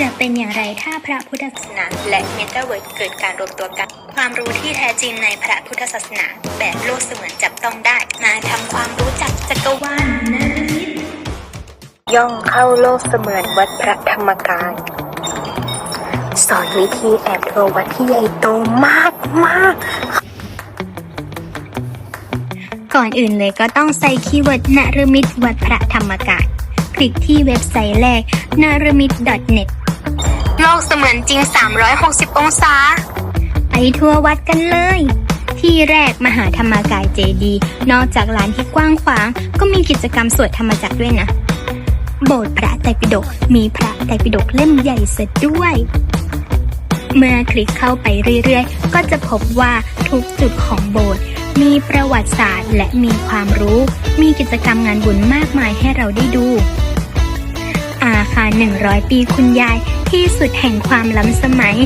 จะเป็นอย่างไรถ้าพระพุทธศาสนาและเมตาเวิร์ดเกิดการรวมตัวกัน ความรู้ที่แท้จริงในพระพุทธศาสนา แบบโลกเสมือนจับต้องได้ มาทำความรู้จักจักรวาลนรมิตย่องเข้าโลกเสมือนวัดพระธรรมกายสอนวิธีแอบทัวร์วัดที่ใหญ่โตมากมากก่อนอื่นเลยก็ต้องใส่คีย์เวิร์ดนรมิตวัดพระธรรมกายคลิกที่เว็บไซต์แรกนรมิต .net โลกเสมือนจริง 360 องศา ไปทัวร์วัดกันเลย ที่แรกมหาธรรมกายเจดีย์นอกจากลานที่กว้างขวาง ก็มีกิจกรรมสวดธรรมจักรด้วยนะ โบสถ์พระไตรปิฎกมีพระไตรปิฎกเล่มใหญ่เสร็จด้วย เมื่อคลิกเข้าไปเรื่อยๆ ก็จะพบว่าทุกจุดของโบสถ์มีประวัติศาสตร์และมีความรู้ มีกิจกรรมงานบุญมากมายให้เราได้ดู อาคาร 100 ปีคุณยาย ที่สุดแห่งความล้ำสมัย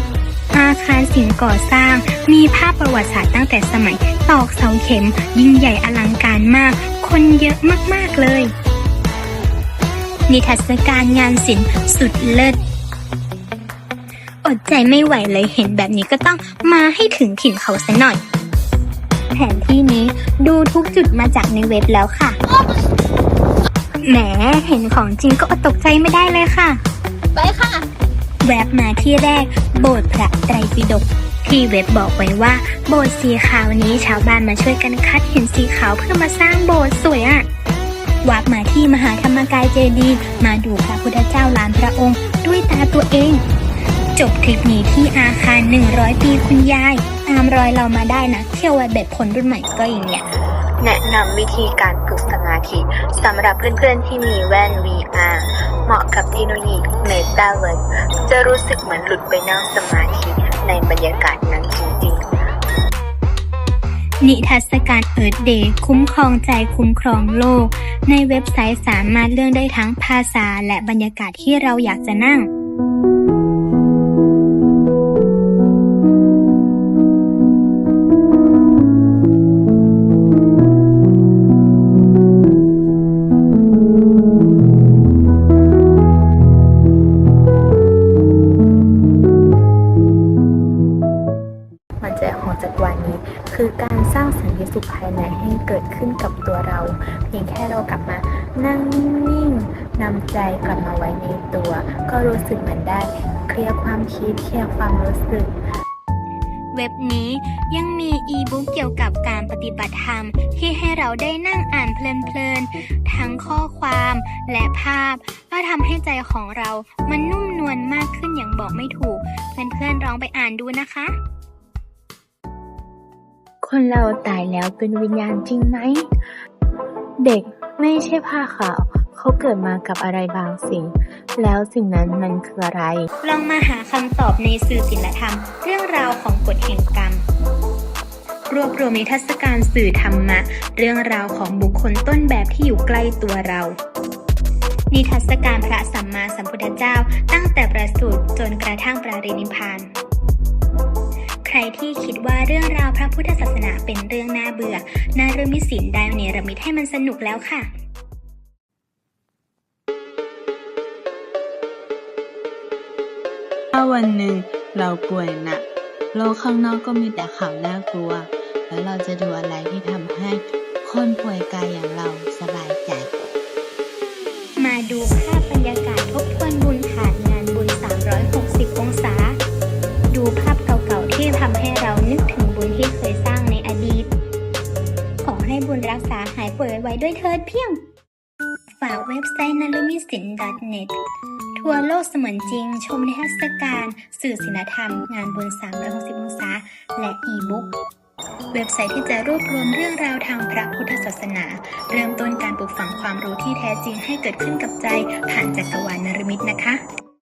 อาคารสิ่งก่อสร้าง มีภาพประวัติศาสตร์ตั้งแต่สมัย ตอกเสาเข็ม ยิ่งใหญ่อลังการมาก คนเยอะมากๆเลย นิทรรศการงานศิลป์สุดเลิศอดใจไม่ไหวเลยเห็นแบบนี้ก็ต้องมาให้ถึงถิ่นเขาซะหน่อย แผนที่นี้ดูทุกจุดมาจากในเว็บแล้วค่ะ แหมเห็นของจริงก็อดตกใจไม่ได้เลยค่ะ ไปค่ะ แวบมาที่แรก โบสถ์พระไตรปิฎกที่เว็บบอกไว้ว่า โบสถ์สีขาวนี้ชาวบ้านมาช่วยกันคัดหินสีขาวเพื่อมาสร้างโบสถ์สวยอะวับมาที่มหาธรรมกายเจดีย์มาดูพระพุทธเจ้าล้านพระองค์ ด้วยตาตัวเอง จบคลิปนี้ที่อาคาร 100 ปีคุณยาย ตามรอยเรามาได้นะเที่ยววัดแบบคนรุ่นใหม่ก็อย่างเนี้ยแนะนำวิธีการฝึกสมาธิสำหรับเพื่อนๆที่มีแว่น VR กับเทคโนโลยีเมตาเวิร์สจะรู้สึกเหมือนหลุดไปนั่งสมาธิในบรรยากาศนั้นจริงๆ นิทรรศการเอิร์ธเดย์คุ้มครองใจคุ้มครองโลก ในเว็บไซต์สามารถเลือกได้ทั้งภาษาและบรรยากาศที่เราอยากจะนั่ง คือการสร้างสันติสุขภายในให้เกิดขึ้นกับตัวเรา เพียงแค่เรากลับมานั่งนิ่งๆนำใจกลับมาไว้ในตัว ก็รู้สึกเหมือนได้ เคลียร์ความคิดเคลียร์ความรู้สึกเว็บนี้ยังมีอีบุ๊กเกี่ยวกับการปฏิบัติธรรม ที่ให้เราได้นั่งอ่านเพลินๆ ทั้งข้อความและภาพ ก็ทำให้ใจของเรามันนุ่มนวลมากขึ้นอย่างบอกไม่ถูก เพื่อนๆลองไปอ่านดูนะคะ คนเราตายแล้วเป็นวิญญาณจริงไหม เด็กไม่ใช่ผ้าขาว เขาเกิดมากับอะไรบางสิ่ง แล้วสิ่งนั้นมันคืออะไร ลองมาหาคำตอบในสื่อศิลธรรม เรื่องราวของกฎแห่งกรรม รวบรวมนิทรรศการสื่อธรรมะ เรื่องราวของบุคคลต้นแบบที่อยู่ใกล้ตัวเรานิทรรศการพระสัมมาสัมพุทธเจ้าตั้งแต่ประสูติจนกระทั่งปรินิพพาน ใครที่คิดว่าเรื่องราวพระพุทธศาสนาเป็นเรื่องน่าเบื่อนารมิตศิลป์ได้เนรมิตให้มันสนุกแล้วค่ะถ้าวันหนึ่งเราป่วยหนักโลกข้างนอกก็มีแต่ข่าวน่ากลัว แล้วเราจะดูอะไรที่ทำให้คนป่วยกายอย่างเราสบายใจ มาดู วยไวๆด้วยเถิดเพียง ฝากเว็บไซต์นลุมิสิน .net ทัวร์โลกเสมือนจริง ชมนิทรรศการ สื่อศิลธรรม งานบุญ360 องศา และอีบุ๊กเว็บไซต์ที่จะรวบรวมเรื่องราวทางพระพุทธศาสนา เริ่มต้นการปลูกฝังความรู้ที่แท้จริงให้เกิดขึ้นกับใจ ผ่านจักรวาลนรมิตนะคะ